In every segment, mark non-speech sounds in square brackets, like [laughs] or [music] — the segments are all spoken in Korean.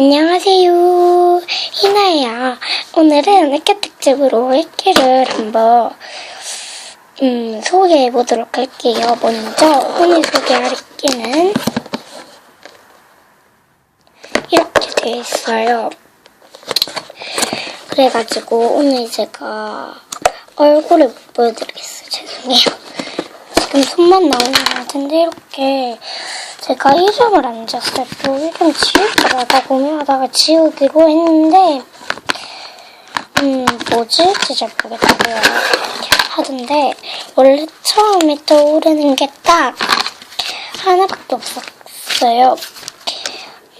안녕하세요. 희나예요. 오늘은 학교 특집으로 읽기를 한번 음, 소개해 보도록 할게요. 먼저 오늘 소개할 읽기는 이렇게 되어 있어요. 그래가지고 오늘 제가 얼굴을 못 보여드리겠어요. 죄송해요. 지금 손만 나오는 것 같은데 이렇게 제가 이름을 안 지었어요. 또 이름 지울까 하다 고민하다가 지우기로 했는데 음 뭐지? 진짜 잘 모르겠고요. 하던데 원래 처음에 떠오르는 게 딱 하나밖에 없었어요.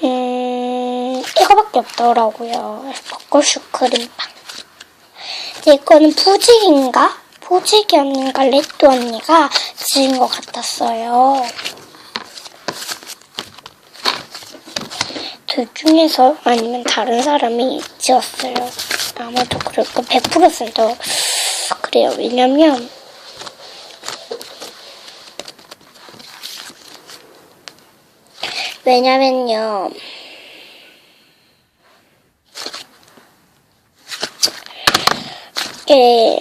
음 이거밖에 없더라고요. 벚꽃 슈크림빵. 이거는 부직인가? 부직이 언니인가 레드 언니가 지은 것 같았어요. 둘 중에서 아니면 다른 사람이 지었어요. 아마도 그럴 거 100%도 그래요. 왜냐면 왜냐면요. 이게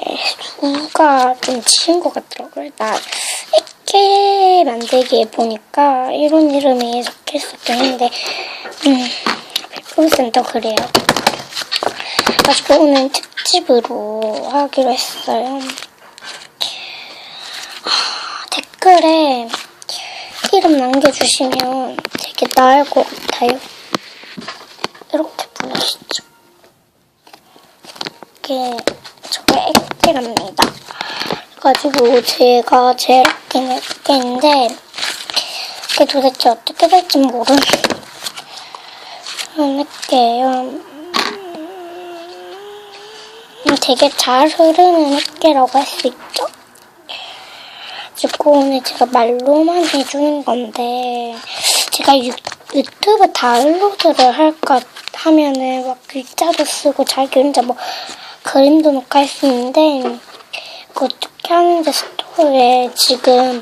누가 좀 지은 것 같더라고요. 나 이렇게 만들기에 보니까 이런 이름이 적혀 있었긴 한데 음, 100% 그래요. 가지고 오늘 특집으로 하기로 했어요. 아, 댓글에 이름 남겨주시면 되게 나을 것 같아요. 이렇게 보이시죠? 이게 저의 액기랍니다. 그래가지고 제가 제일 아끼는 액기인데 이게 도대체 어떻게 될지 그런 액기예요. 음, 되게 잘 흐르는 액기라고 할 수 있죠? 그리고 오늘 제가 말로만 해주는 건데 제가 유, 유튜브 다운로드를 할까 하면은 막 글자도 쓰고 자기 혼자 뭐 그림도 놓고 할 수 있는데 그 어떻게 하는지 스토리에 지금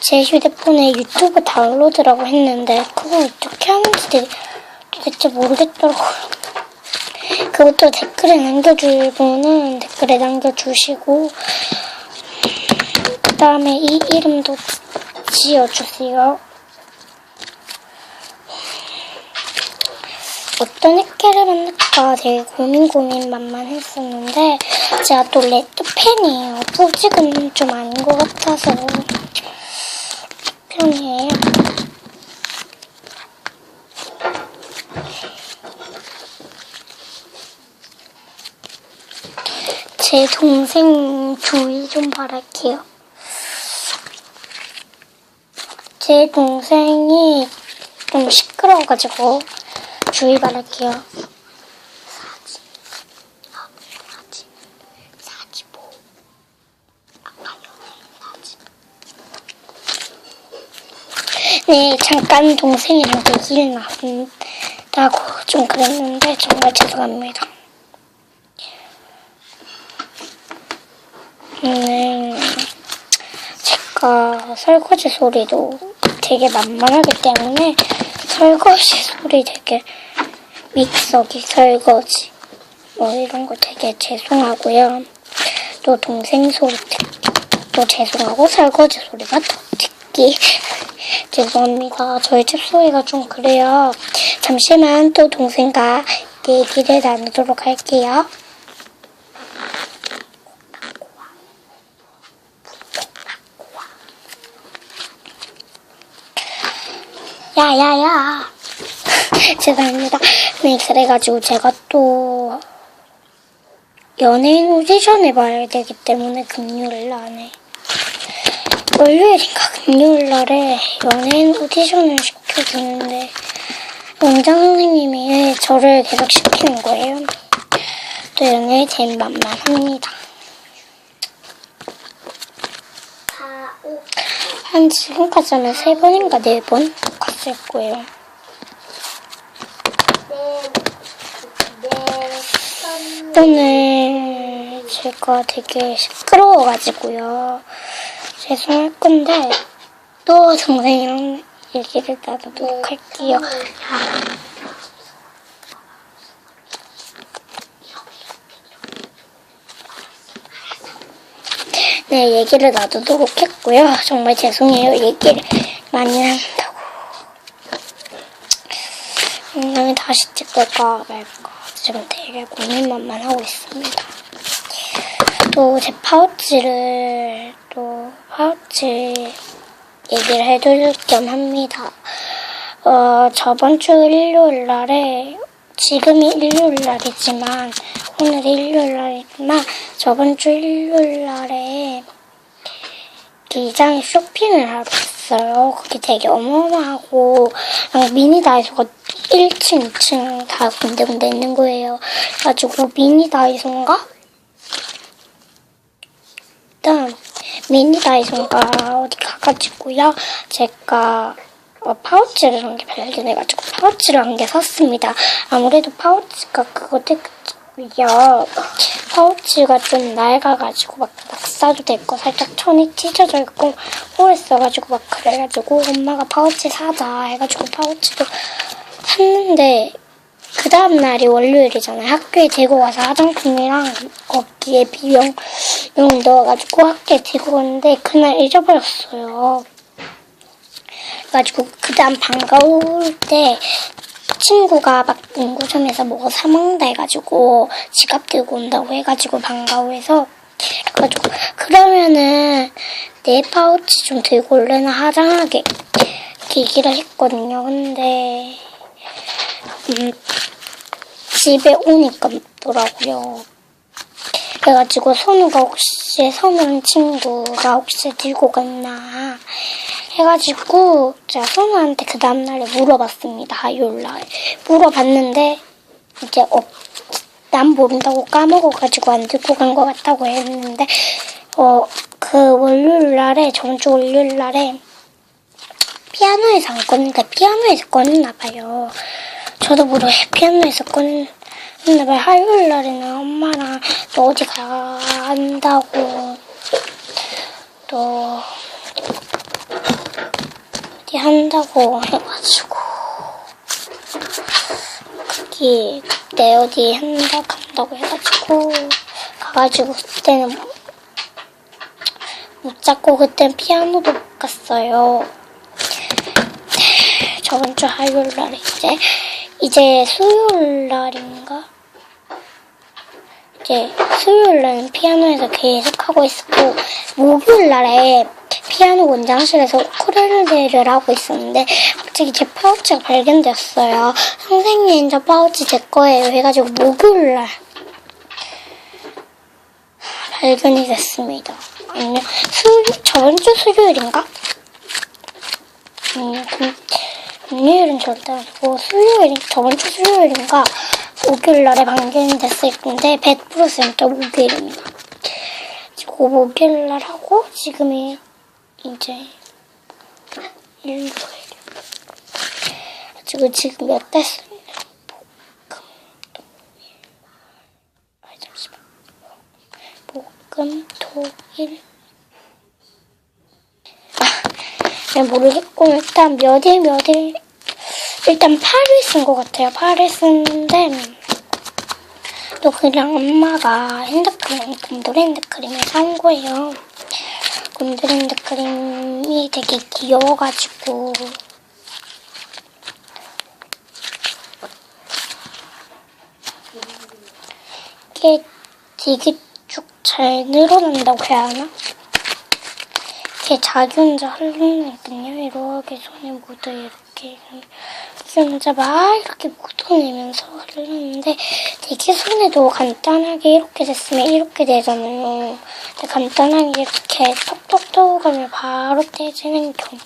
제 휴대폰에 유튜브 다운로드라고 했는데 그거 어떻게 하는지 대체 모르겠더라고요. [laughs] 그것도 댓글에 분은 댓글에 남겨주시고 그 다음에 이 이름도 지어주세요. 어떤 액기를 만들까 되게 고민 고민만만 했었는데 제가 또 레드 팬이에요. 부직은 좀 아닌 것 같아서 편이에요. 제 동생 주의 좀 바랄게요. 제 동생이 좀 시끄러워가지고 주의 바랄게요. 네, 잠깐 동생이랑 얘기를 나눈다고 좀 그랬는데 정말 죄송합니다. 음, 제가 설거지 소리도 되게 만만하기 때문에 설거지 소리 되게 믹서기 설거지 뭐 이런 거 되게 죄송하고요. 또 동생 소리 듣기도 죄송하고 설거지 소리가 더 듣기 [laughs] 죄송합니다. 저희 집 소리가 좀 그래요. 잠시만 또 동생과 얘기를 나누도록 할게요. 야야야 죄송합니다. 네 그래가지고 제가 또 연예인 오디션을 봐야 되기 때문에 금요일 날에 월요일인가 금요일 날에 연예인 오디션을 시켜주는데 원장 선생님이 저를 계속 시키는 거예요. 또 연예인 제일 만만합니다 한 지금까지 하면 세 번인가 네 번 갔을 거예요. 오늘 제가 되게 시끄러워가지고요. 죄송할 건데 또 동생이랑 얘기를 나누도록 할게요. 네, 얘기를 놔두도록 했고요. 정말 죄송해요. 얘기를 많이 한다고. 분명히 다시 찍을까 말까 지금 되게 고민만만 하고 있습니다. 또 제 파우치를 또 파우치 얘기를 해드릴 겸 합니다. 어, 저번 주 일요일 날에 지금이 일요일 날이지만 오늘이 일요일 날이지만 저번 주 일요일 날에 기장에 쇼핑을 하러 갔어요. 거기 되게 어마어마하고 미니 다이소가 1층, 2층 다 군데군데 있는 거예요. 그래가지고 미니 다이소인가? 일단 미니 다이소인가 어디 가가지고요. 제가 어, 파우치를 한 개 발견해가지고 파우치를 한 개 샀습니다. 아무래도 파우치가 그거 되 고요. 파우치가 좀 낡아가지고 막 낙사도 됐고 살짝 천이 찢어져 있고 오래써가지고 막 그래가지고 엄마가 파우치 사자 해가지고 파우치도 샀는데 그 다음 날이 월요일이잖아요. 학교에 들고 가서 화장품이랑 거기에 비용 용 넣어가지고 학교에 들고 갔는데 그날 잊어버렸어요. 그래가지고 그 다음 반가울 때 친구가 막 문구점에서 뭐가 사먹는다 해가지고 지갑 들고 온다고 해가지고 반가워해서 그래가지고 그러면은 내 파우치 좀 들고 올래나 화장하게 얘기를 했거든요. 근데 음, 집에 오니까 묻더라고요. 그래가지고 선우가 혹시 선우는 친구가 혹시 들고 갔나 해가지고 제가 선우한테 그 다음날에 물어봤습니다. 화요일날 물어봤는데 이제 어, 난 모른다고 까먹어가지고 안 들고 간 것 같다고 했는데 어 그 월요일날에 저번 주 월요일날에 피아노에서 안 꺼냈는데 피아노에서 꺼냈나 봐요. 저도 모르게 피아노에서 꺼냈나 봐요. 화요일 날에는 엄마랑 또 어디 간다고 또 어디 한다고 해가지고 거기 그때 어디 한다 간다고 해가지고 가가지고 그때는 못 잡고 그땐 피아노도 못 갔어요. 저번 주 화요일 날 이제 이제 수요일 날인가? 이제 수요일 날은 피아노에서 계속 하고 있었고 목요일 날에 피아노 원장실에서 우쿨렐레를 하고 있었는데 갑자기 제 파우치가 발견됐어요. 선생님 저 파우치 제 거예요 해가지고 목요일 날 발견이 됐습니다. 아니요 수 저번 주 수요일인가? 음, 금, 금요일은 절대 아니고 수요일 저번 주 수요일인가 목요일 날에 발견이 됐을 텐데 100% 진짜 목요일입니다. 그리고 목요일 날 하고 지금이 이제 일요일. 그리고 지금 몇달 쓰냐? 아 잠시만. 목금 토일. 아, 모르겠고 일단 몇일 몇일 일단 8일 쓴 것 같아요. 8일 쓴데 또 그냥 엄마가 핸드크림, 곰돌 핸드크림을 산 거예요. 곰돌 핸드크림이 되게 귀여워가지고 이게 되게 쭉 잘 늘어난다고 해야 하나? 이렇게 자기 혼자 흘리니까요. 이렇게 손에 묻어 이렇게 자기 혼자 막 이렇게 묻어내면서 흘리는데 되게 손에도 간단하게 이렇게 됐으면 이렇게 되잖아요. 간단하게 이렇게 톡톡톡 하면 바로 떼지는 경우.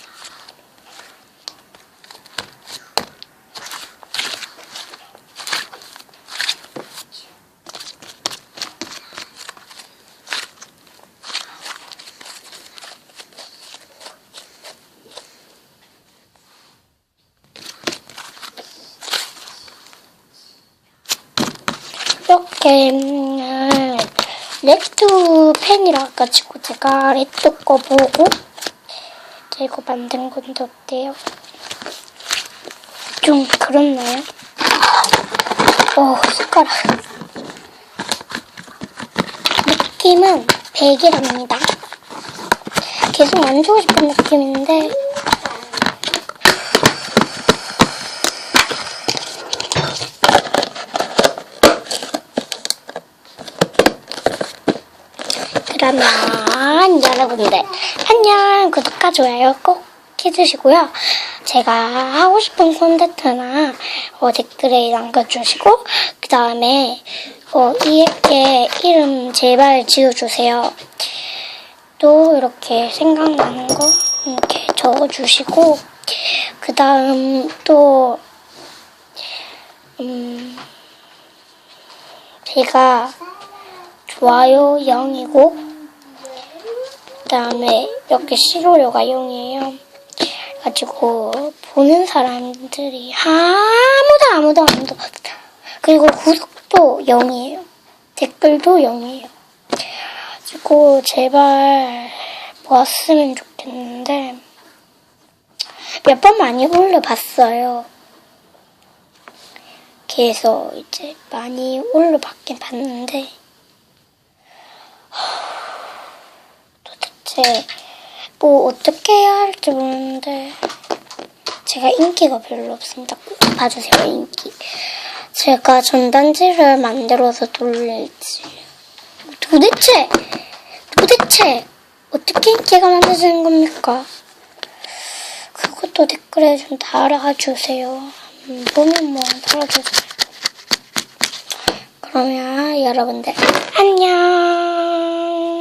이렇게 음, 레트 펜이라 가지고 제가 레트 거 보고 이거 만든 건데 어때요? 좀 그렇나요? 오 숟가락 느낌은 베개랍니다. 계속 만지고 싶은 느낌인데. 그러면 여러분들 안녕 구독과 좋아요 꼭 해주시고요. 제가 하고 싶은 콘텐츠나 어, 댓글에 남겨주시고 그 다음에 어, 이에게 이름 제발 지어주세요. 또 이렇게 생각나는 거 이렇게 적어주시고 그 다음 또 음, 제가 좋아요 0이고 그 다음에 이렇게 싫어요가 0이에요. 가지고 보는 사람들이 아무도 아무도 아무도 없다. 그리고 구독도 0이에요. 댓글도 0이에요. 가지고 제발 모았으면 좋겠는데 몇 번 많이 올려봤어요. 그래서 이제 많이 올려봤긴 봤는데 도대체 뭐 어떻게 해야 할지 모르는데 제가 인기가 별로 없습니다. 꼭 봐주세요 인기. 제가 전단지를 만들어서 돌릴지 도대체 도대체 어떻게 인기가 만들어지는 겁니까? 그것도 댓글에 좀 달아주세요. 음, 보면 뭐 달아주세요. 그러면 여러분들 안녕.